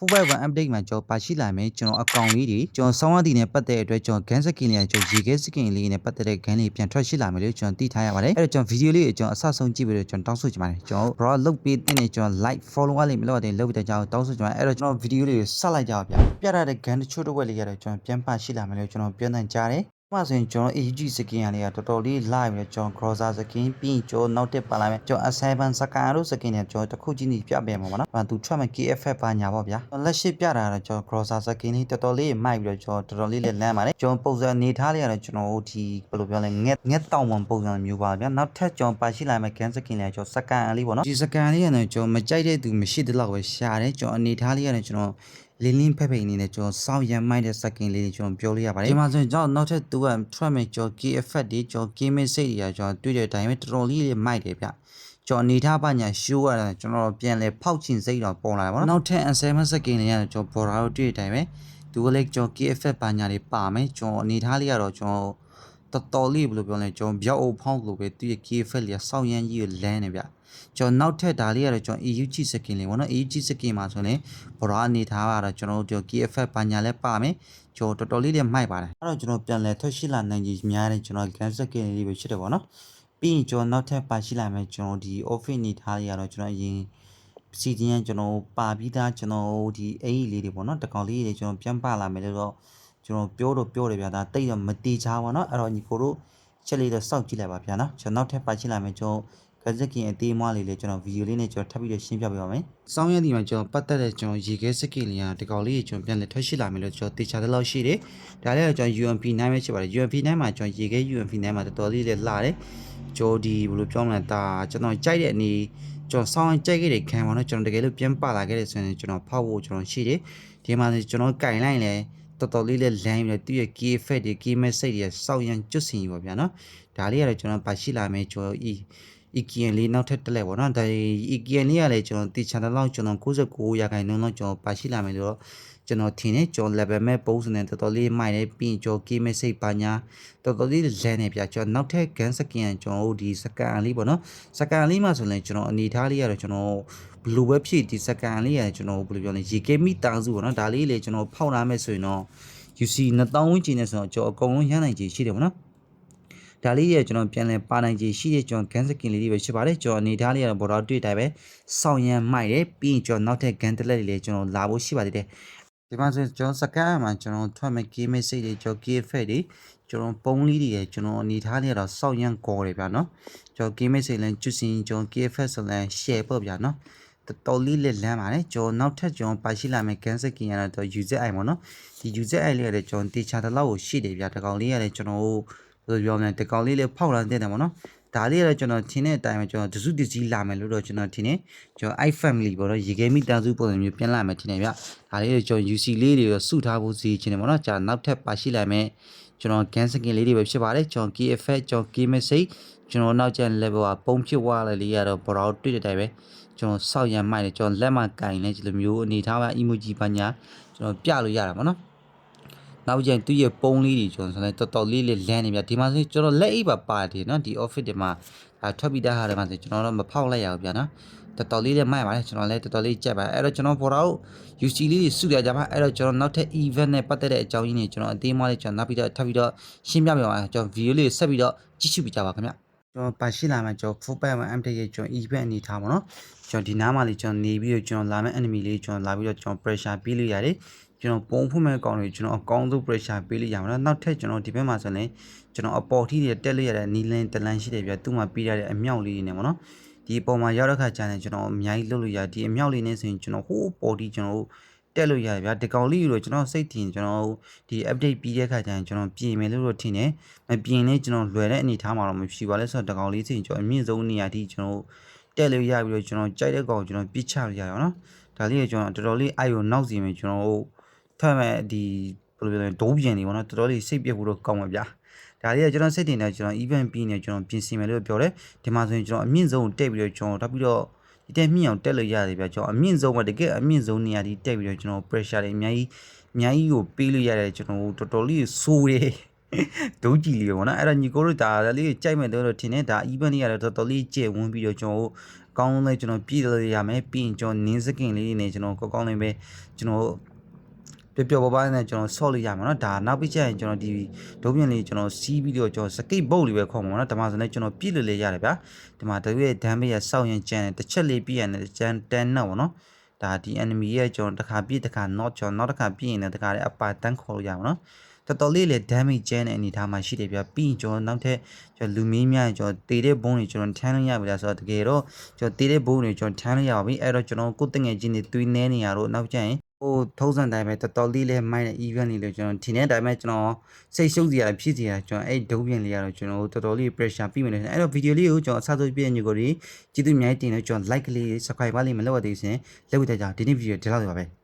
full web 1 update မှာကျွန်တော်ပါရှိလာမယ်ကျွန်တော်အကောင့်လေးတွေကျွန်တော်ဆောင်းရသည်နဲ့ပတ်သက်တဲ့အတွက်ကျွန်တော် gun skin လေးကျွန်တော်ရေခဲ skin လေးနဲ့ပတ်သက်တဲ့ gun လေးပြန်ထွက်ရှိလာမယ်လို့ကျွန်တော်သိထားရပါတယ်အဲ့တော့ကျွန်တော် video လေးကိုကျွန်တော်အဆဆုံးကြည့်ပြီးတော့ကျွန်တော်တောင်းဆိုချင်ပါတယ်ကျွန်တော် bro လုတ်ပေးတဲ့ကျွန်တော် like follow လေးမလုပ်တဲ့လုပ်ပြီးတော့ကျွန်တော်တောင်းဆိုချင်ပါတယ်အဲ့တော့ကျွန်တော် video လေးကိုဆက်လိုက်ကြပါဗျာပြရတဲ့ gun တချို့တစ်ဝက်လေးကတော့ကျွန်တော်ပြန်ပါရှိလာမယ်လို့ကျွန်တော်ပြောနိုင်ကြတယ် မှဆိုရင်ကျွန်တော် AG skin ရလေးကတော်တော်လေး live ပြီးကျွန်တော် crosser skin ပြီးရင်ကျွန်တော်နောက်တက်ပါလာမယ်ကျွန်တော် assignment skin တို့ skin နဲ့ကျွန်တော်တစ်ခုချင်းစီပြပေးမှာပါနော်။ဘာသူထွက်မဲ့ KFF ပါညာပေါ့ဗျာ။လက်ရှိပြတာကတော့ကျွန်တော် crosser skin လေးတော်တော်လေးမိုက်ပြီးတော့ကျွန်တော်တော်တော်လေးလည်းလမ်းပါတယ်။ကျွန်တော်ပုံစံနေထားလေးကတော့ကျွန်တော်တို့ဒီဘယ်လိုပြောလဲငက်ငက်တောင်ဝန်ပုံစံမျိုးပါဗျာ။နောက်ထပ်ကျွန်တော်ပါရှိလာမဲ့ gan skin လေးကကျွန်တော် skin လေးပေါ့နော်။ဒီ skin လေးကတော့ကျွန်တော်မကြိုက်တဲ့သူမရှိတဲ့လောက်ပဲရှာတယ်ကျွန်တော်အနေထားလေးကတော့ကျွန်တော် လင်းလင်းဖက်ဖိတ်အနေနဲ့ကျွန်တော်စောက်ရမ်းမိုက်တဲ့ second လေးတွေကျွန်တော်ပြောလို့ရပါတယ်ဒီမှာဆိုရင်ကျွန်တော်နောက်ထပ်သူက trap မဲ့ကျွန်တော် key effect တွေကျွန်တော် game message တွေကကျွန်တော်တွေ့တဲ့အတိုင်းပဲတော်တော်လေးလေးမိုက်တယ်ဗျကျွန်တော်အနေထားပညာ show ရတာကျွန်တော်ပြန်လဲဖောက်ချင်စိတ်တော့ပေါ်လာပါတော့နောက်ထပ် S7 second လေးကတော့ကျွန်တော် border ကိုတွေ့တဲ့အတိုင်းပဲသူကလည်းကျွန်တော် key effect ပညာတွေပါမယ်ကျွန်တော်အနေထားလေးကတော့ကျွန်တော် တော်တော်လေးဘယ်လိုပြောလဲကျွန်တော်ပြောက်အုပ်ဖောက်လို့ပဲသူရဲ့ key effect လေးစောက်ရမ်းကြီးကိုလန်းနေဗျကျွန်တော်နောက်ထပ်ဒါလေးကတော့ကျွန်တော် EU ချစ် skin လေးပေါ့နော် EU ချစ် skin မှာဆိုရင်ဘရာအနေထားကတော့ကျွန်တော်တို့ KFF ဘာညာလဲပါမယ်ကျွန်တော်တော်တော်လေးလေးမိုက်ပါတယ်အဲ့တော့ကျွန်တော်ပြန်လဲထွက်ရှိလာနိုင်ကြီးများတယ်ကျွန်တော် gun skin လေးပဲရှိတယ်ပေါ့နော်ပြီးရင်ကျွန်တော်နောက်ထပ်ပါရှိလာမယ်ကျွန်တော်ဒီ office အနေထားလေးကတော့ကျွန်တော်အရင် CDN ကျွန်တော်ပါပြီးသားကျွန်တော်ဒီအိမ်လေးတွေပေါ့နော်တကောင်လေးတွေကျွန်တော်ပြန်ပါလာမယ်လို့တော့ ကျွန်တော်ပြောတော့ပြောတယ်ဗျာဒါတိတ်တော့မတေချာပါနော်အဲ့တော့ညီကိုတို့ချက်လေးတော့စောင့်ကြည့်လိုက်ပါဗျာနော်ကျွန်တော်နောက်ထပ်ပါရှိလာမယ်ကျွန်တော်ကဇက်ကင်အသေးမွားလေးလေးကျွန်တော်ဗီဒီယိုလေးနဲ့ကျွန်တော်ထပ်ပြီးတော့ရှင်းပြပေးပါမယ်။စောင်းရည်ဒီမှာကျွန်တော်ပတ်သက်တဲ့ကျွန်တော်ရေခဲစက်ကင်လေးကဒီကောင်လေးကိုကျွန်တော်ပြန်လည်ထွက်ရှိလာမယ်လို့ကျွန်တော်တေချာတဲ့လောက်ရှိတယ်။ဒါလည်းကျွန်တော် UMP 9ပဲရှိပါတယ်။ UMP 9မှာကျွန်တော်ရေခဲ UMP 9မှာတော်တော်လေးလေးလှတယ်။ဂျိုဒီဘယ်လိုပြောမလဲဒါကျွန်တော်ကြိုက်တဲ့အနေကျွန်တော်စောင်းကြိုက်ခဲ့တဲ့ခံပါတော့ကျွန်တော်တကယ်လို့ပြန်ပါလာခဲ့တဲ့ဆိုရင်ကျွန်တော်ဖောက်ဖို့ကျွန်တော်ရှိတယ်။ဒီမှာကျွန်တော်ကင်လိုက်လဲ တော်တော်လေးလေးလမ်းပြီးတော့သူ့ရဲ့ key effect တွေ key message တွေစောက်ရန်ကျွတ်စင်ကြီးပါဗျာနော်။ဒါလေးကတော့ကျွန်တော်ပါရှိလာမယ်ကျွန်တော်ဤ EKN လေးနောက်ထပ်တက်လိုက်ပေါ့နော်ဒါ EKN လေးကလည်းကျွန်တော်တီချာတဲ့လောက်ကျွန်တော်69ရာခိုင်နှုန်းလောက်ကျွန်တော်ပါရှိလာမယ်လို့ကျွန်တော်ထင်တယ်ကျွန်တော် level မဲ့ပုံစံနဲ့တော်တော်လေးမိုက်နေပြီးကျွန်တော် key message ပါညာတော်တော်လေးလမ်းနေပြကျွန်တော်နောက်ထပ် gun skin ကျွန်တော်ဒီ scan လေးပေါ့နော် scan လေးမှာဆိုရင်ကျွန်တော်အနေထားလေးကတော့ကျွန်တော်ဘ လူပဲဖြစ်ဒီ scan လေးရကျွန်တော်ဘယ်လိုပြောလဲရေကဲမိတာစုပေါ့နော်ဒါလေးလေကျွန်တော်ဖောက်လာမယ်ဆိုရင်တော့ UC 2000ဝန်းကျင်နဲ့ဆိုတော့ကျွန်တော်အကုန်လုံးရနိုင်ချေရှိတယ်ပေါ့နော်ဒါလေးရကျွန်တော်ပြန်လဲပါနိုင်ချေရှိတဲ့ကျွန်တော် gun skin လေးတွေပဲရှိပါတယ်ကျွန်တော်အနေထားလေးကတော့ဘော်တော်တွေ့တိုင်းပဲစောင့်ရမ်းမိုက်တယ်ပြီးရင်ကျွန်တော်နောက်ထပ် gun တက်လက်တွေလည်းကျွန်တော်လာဖို့ရှိပါသေးတယ်ဒီမှာဆိုကျွန်တော်စကန်မှာကျွန်တော်ထွက်မဲ့ game message တွေကျွန်တော် game effect တွေကျွန်တော်ပုံးလေးတွေကျွန်တော်အနေထားလေးကတော့စောင့်ရမ်းကောတယ်ဗျာနော်ကျွန်တော် game message လည်းကျွစင်ကျွန်တော် game effect ဆိုလည်း share ပေါ့ဗျာနော် တော်လေးလက်လမ်းပါတယ်ကျွန်တော်နောက်ထပ်ကျွန်တော်ပါရှိလာမယ့် cancel ကင်ရတော့ user id ပေါ့နော်ဒီ user id လေးရတယ်ကျွန်တော်တေချာတလောက်ကိုရှိတယ်ဗျာတကောင်လေးရတယ်ကျွန်တော်ဘယ်လိုပြောမလဲတကောင်လေးလေးဖောက်လာတဲ့တယ်ပေါ့နော်ဒါလေးကတော့ကျွန်တော်ထင်တဲ့အတိုင်းပဲကျွန်တော်တစုတစည်းလာမယ်လို့တော့ကျွန်တော်ထင်တယ်ကျွန်တော် i family ပေါ့နော်ရေခဲမိသားစုပုံစံမျိုးပြန်လာမယ်ထင်တယ်ဗျဒါလေးတွေကျွန်တော် UC လေးတွေရောစုထားဖို့စီချင်တယ်ပေါ့နော်ကြာနောက်ထပ်ပါရှိလာမယ်ကျွန်တော် can skin လေးတွေပဲဖြစ်ပါတယ်ကျွန်တော် key effect ကျွန်တော် key message ကျွန်တော်နောက်ကျန် level ကပုံဖြစ်သွားလေလေးရတော့ဘောတော့တွေ့တဲ့တိုင်ပဲကျွန်တော်စောက်ရမ်းမိုက်တယ်ကျွန်တော်လက်မကင်လဲဒီလိုမျိုးအနေထားမှာ emoji ပညာကျွန်တော်ပြလို့ရတာပေါ့နော်နောက်ကျရင်သူ့ရဲ့ပုံလေးတွေကျွန်တော်ဆိုလဲတော်တော်လေးလေးလန်းနေပြဒီမှာဆိုကျွန်တော်လက်အိပ်ပါပါတယ်နော်ဒီ office တွေမှာဒါထွက်ပြီးသားဟာတွေမှာဆိုကျွန်တော်တော့မဖောက်လိုက်ရဘူးဗျာနော်တော်တော်လေးလည်းမိုက်ပါလေကျွန်တော်လည်းတော်တော်လေးကြက်ပါအဲ့တော့ကျွန်တော်ပေါ်တော့ UC လေးတွေစုရကြပါအဲ့တော့ကျွန်တော်နောက်ထပ် event နဲ့ပတ်သက်တဲ့အကြောင်းရင်းတွေကျွန်တော်အသေးမလေးကျွန်တော်နောက်ပြီးတော့ထပ်ပြီးတော့ရှင်းပြပြပါမယ်ကျွန်တော် video လေးဆက်ပြီးတော့ကြည့်ရှုပြကြပါခင်ဗျာ ကျွန်တော်ပါရှိလာမှကျွန်တော် full back 1 update ရဲ့ကျွန်တော် event အနေထားပါတော့ကျွန်တော်ဒီနားမှာလေးကျွန်တော်နေပြီးတော့ကျွန်တော်လာမယ့် enemy လေးကျွန်တော်လာပြီးတော့ကျွန်တော် pressure ပေးလို့ရတယ်ကျွန်တော်ပုံဖွင့်မဲ့အကောင့်တွေကျွန်တော်အကောင့်ဆုံး pressure ပေးလို့ရမှာနော်နောက်ထပ်ကျွန်တော်ဒီဘက်မှာဆိုရင်ကျွန်တော်အပေါ်ထိတွေတက်လို့ရတဲ့နီလန်တလန်ရှိတယ်ပြသူ့မှာပေးရတဲ့အမြောက်လေးတွေနဲ့ပေါ့နော်ဒီအပေါ်မှာရောက်တဲ့ခါကျရင်ကျွန်တော်အများကြီးလုပ်လို့ရဒီအမြောက်လေးနဲ့ဆိုရင်ကျွန်တော်ဟိုးပေါ်ထိကျွန်တော် တက်လို့ရတယ်ဗျာဒီကောင်လေးကိုကျွန်တော်စိတ်ထင်ကျွန်တော်ဒီ update ပြီးတဲ့ခါကျရင်ကျွန်တော်ပြင်မယ်လို့တော့ထင်တယ်မပြင်လဲကျွန်တော်လွယ်တဲ့အနေထားမှာတော့မရှိပါလဲဆိုတော့ဒီကောင်လေးဆိုရင်ကျွန်တော်အမြင့်ဆုံးနေရာထိကျွန်တော်တက်လို့ရပြီးတော့ကျွန်တော်ကြိုက်တဲ့ကောင်ကျွန်တော်ပြစ်ချလို့ရအောင်နော်ဒါလေးကကျွန်တော်တော်တော်လေးအိုက်ကိုနောက်စီမယ်ကျွန်တော်ထပ်မဲ့ဒီဘယ်လိုပြောလဲဒိုးပြန်နေပေါ့နော်တော်တော်လေးစိတ်ပြက်ဖို့တော့ကောင်းပါဗျာဒါလေးကကျွန်တော်စိတ်တင်နေကျွန်တော် event ပြီးနေကျွန်တော်ပြင်ဆင်မယ်လို့ပြောတယ်ဒီမှာဆိုရင်ကျွန်တော်အမြင့်ဆုံးတက်ပြီးတော့ကျွန်တော်ထပ်ပြီးတော့ ဒီတက်မြင့်အောင်တက်လို့ရတယ်ဗျာကျွန်တော်အမြင့်ဆုံးကတကယ်အမြင့်ဆုံးနေရာဒီတက်ပြီးတော့ကျွန်တော် pressure တွေအများကြီးအများကြီးကိုပေးလို့ရတယ်ကျွန်တော်တော်တော်လေးဆိုးတယ်ဒုကြီးလေးပေါ့နော်အဲ့ဒါညီကိုတို့ဒါလေးကြိုက်မဲ့တော့ထင်တယ်ဒါ event လေးရတယ်တော်တော်လေးကြဲဝန်းပြီးတော့ကျွန်တော်ကောင်းလေးကျွန်တော်ပြည်လို့ရမယ်ပြီးရင်ကျွန်တော်နင်းစကင်လေးတွေနဲ့ကျွန်တော်ကောင်းကောင်းလေးပဲကျွန်တော် ပျော်ပျော်ပါးပါးနဲ့ကျွန်တော်ဆော့လို့ရမှာနော်ဒါနောက်ပြီးကျရင်ကျွန်တော်ဒီဒုံးပြင်လေးကျွန်တော်စီးပြီးတော့ကျွန်တော်စကိတ်ဘုတ်လေးပဲခေါ်မှာနော်ဒီမှာဆိုလည်းကျွန်တော်ပြည့်လေလေရတယ်ဗျာဒီမှာတို့ရဲ့ damage ရဆောက်ရင်ကျန်တယ်တစ်ချက်လေးပြည့်ရတယ်ကျန်တန်းတော့ဗောနော်ဒါဒီ enemy ရဲ့ကျွန်တော်တစ်ခါပြည့်တစ်ခါ not ကျွန်တော်နောက်တစ်ခါပြည့်ရင်လည်းတစ်ခါလည်းအပါတန်းခေါ်လို့ရမှာနော်တော်တော်လေးလေ damage ကျန်တဲ့အနေထားမှာရှိတယ်ပြပြီးကျွန်တော်နောက်ထပ်ကျွန်တော်လူမင်းများကျွန်တော်တေတဲ့ဘုံတွေကျွန်တော်ထမ်းလို့ရပြီလားဆိုတော့တကယ်တော့ကျွန်တော်တေတဲ့ဘုံတွေကျွန်တော်ထမ်းလို့ရပါပြီအဲ့တော့ကျွန်တော်ကိုယ်တငယ်ချင်းတွေသွေးနှဲနေရတော့နောက်ကျရင် ဟိုထုံးစံတိုင်းပဲတော်တော်လေးလဲမိုင်းတဲ့ event တွေလို့ကျွန်တော်ထင်တဲ့အတိုင်းပဲကျွန်တော်စိတ်ရှုပ်စရာဖြစ်စရာကျွန်တော်အဲ့ဒုံးပြင်လေးရတော့ကျွန်တော်တော်တော်လေး pressure ပြီးမယ်လို့အဲ့တော့ video လေးကိုကျွန်တော်အစားဆုံးပြည့်ညကိုဒီကျေးဇူးအများကြီးတင်လို့ကျွန်တော် like လေး subscribe လေးမလုပ်ရသေးဘူးရှင်လုပ်ရတဲ့ကြောင့်ဒီနေ့ video ဒီလောက်ပါပဲ